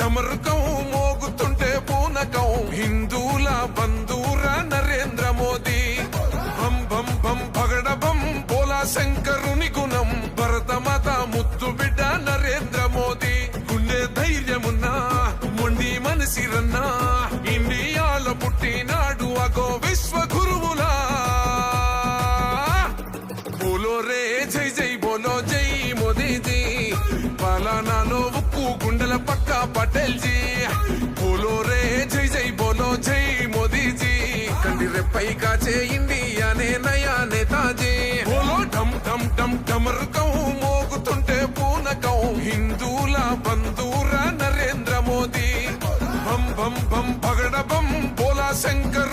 డమరుకం మోగుతుంటే పూనకం. హిందూల బంధూర నరేంద్ర మోదీ. బం బం బం పగడ బం బోలా శంకరుని గుణం. భరత భరతమాత ముద్దు బిడ్డ నరేంద్ర మోదీ. గుండె ధైర్యమున్నా మొండి మనసిరన్నా. ఇండియాలో పుట్టినాడు అగో విశ్వ గురువులా బోలో రే జై జై ఉక్కు గుండెల పక్క పటేల్ జీ బోలో రే జై జై బోలో జై మోదీ జీ కండి రెప్పై కాచే ఇండియానే నయా నేతాజీ బోలో ఢమ్ ఢమ్ ఢమ్ ఢమరుకం మోగుతుంటే పూనకం హిందూల బంధూర నరేంద్ర మోదీ బం బం బం పగడ బం బోలా శంకర్